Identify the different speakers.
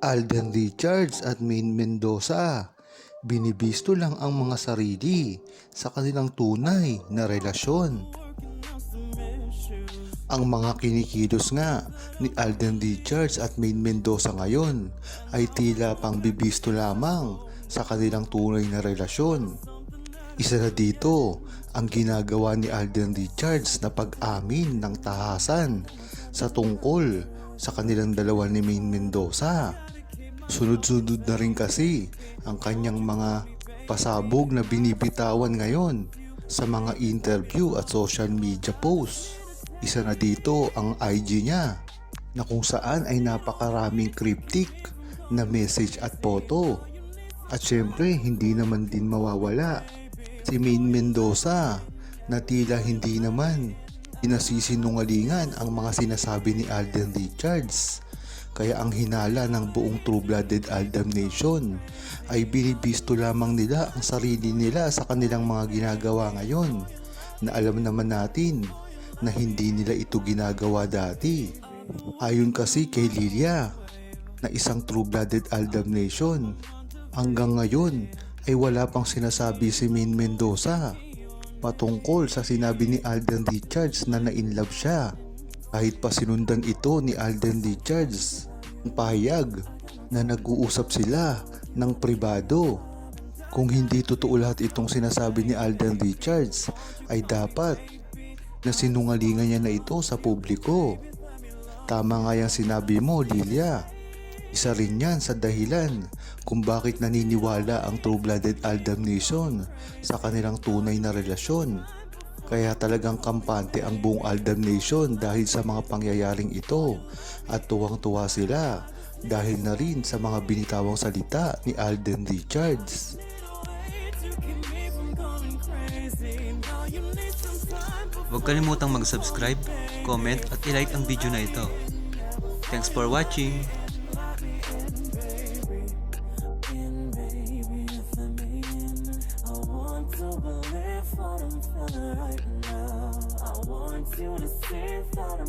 Speaker 1: Alden Richards at Maine Mendoza. Binibisto lang ang mga sarili sa kanilang tunay na relasyon. Ang mga kinikilos nga ni Alden Richards at Maine Mendoza ngayon ay tila pang bibisto lamang sa kanilang tunay na relasyon. Isa na dito ang ginagawa ni Alden Richards na pag-amin ng tahasan sa tungkol sa kanilang dalawa ni Maine Mendoza. Sunod-sunod na rin kasi ang kanyang mga pasabog na binibitawan ngayon sa mga interview at social media posts. Isa na dito ang IG niya na kung saan ay napakaraming cryptic na message at photo. At syempre hindi naman din mawawala si Maine Mendoza na tila hindi naman inasisinungalingan ang mga sinasabi ni Alden Richards. Kaya ang hinala ng buong True-Blooded Aldam Nation ay binibisto lamang nila ang sarili nila sa kanilang mga ginagawa ngayon na alam naman natin na hindi nila ito ginagawa dati. Ayon kasi kay Lilia na isang True-Blooded Aldam Nation, hanggang ngayon ay wala pang sinasabi si Maine Mendoza patungkol sa sinabi ni Alden Richards na na-inlove siya. Kahit pa sinundan ito ni Alden Richards, ang pahayag na nag-uusap sila ng pribado. Kung hindi totoo lahat itong sinasabi ni Alden Richards, ay dapat na sinungalingan niya na ito sa publiko. Tama nga yung sinabi mo, Lilia. Isa rin yan sa dahilan kung bakit naniniwala ang True-Blooded Aldam Nation sa kanilang tunay na relasyon. Kaya talagang kampante ang buong Aldam Nation dahil sa mga pangyayaring ito at tuwang-tuwa sila dahil na rin sa mga binitawang salita ni Alden Richards.
Speaker 2: Huwag kalimutang mag-subscribe, comment at ilike ang video na ito. Thanks for watching!
Speaker 3: I want you to see that I'm